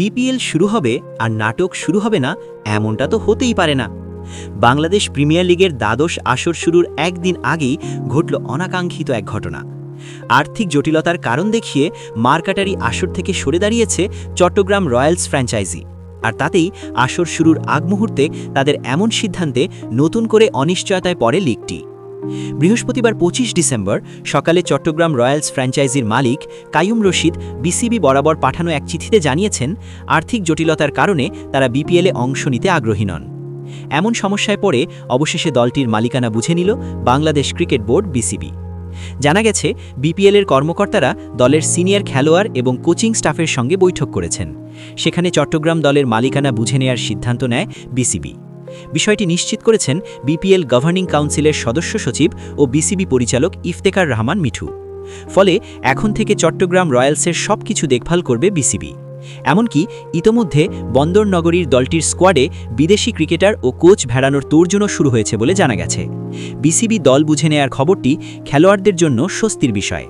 BPL শুরু হবে আর নাটক শুরু হবে না, এমনটা তো হতেই পারে না। বাংলাদেশ প্রিমিয়ার লিগের দ্বাদশ আসর শুরুর একদিন আগেই ঘটল অনাকাঙ্ক্ষিত এক ঘটনা। আর্থিক জটিলতার কারণ দেখিয়ে মার্কাটারি আসর থেকে সরে দাঁড়িয়েছে চট্টগ্রাম রয়্যালস ফ্র্যাঞ্চাইজি। আর তাতেই আসর শুরুর আগ মুহূর্তে তাদের এমন সিদ্ধান্তে নতুন করে অনিশ্চয়তায় পড়ে লিগটি। বৃহস্পতিবার পঁচিশ ডিসেম্বর সকালে চট্টগ্রাম রয়্যালস ফ্র্যাঞ্চাইজির মালিক কায়ুম রশিদ বিসিবি বরাবর পাঠানো এক চিঠিতে জানিয়েছেন, আর্থিক জটিলতার কারণে তারা বিপিএলে অংশ নিতে আগ্রহী নন। এমন সমস্যায় পড়ে অবশেষে দলটির মালিকানা বুঝে নিল বাংলাদেশ ক্রিকেট বোর্ড বিসিবি। জানা গেছে বিপিএলের কর্মকর্তারা দলের সিনিয়র খেলোয়াড় এবং কোচিং স্টাফের সঙ্গে বৈঠক করেছেন। সেখানে চট্টগ্রাম দলের মালিকানা বুঝে নেয়ার সিদ্ধান্ত নেয় বিসিবি। বিষয়টি নিশ্চিত করেছেন বিপিএল গভর্নিং কাউন্সিলের সদস্য সচিব ও বিসিবি পরিচালক ইফতেকার রহমান মিঠু। ফলে এখন থেকে চট্টগ্রাম রয়্যালসের সব কিছু দেখভাল করবে বিসিবি। এমনকি ইতোমধ্যে বন্দর নগরীর দলটির স্কোয়াডে বিদেশি ক্রিকেটার ও কোচ ভেড়ানোর তোড়জোড়ও শুরু হয়েছে বলে জানা গেছে। বিসিবি দল বুঝে নেয়ার খবরটি খেলোয়াড়দের জন্য স্বস্তির বিষয়।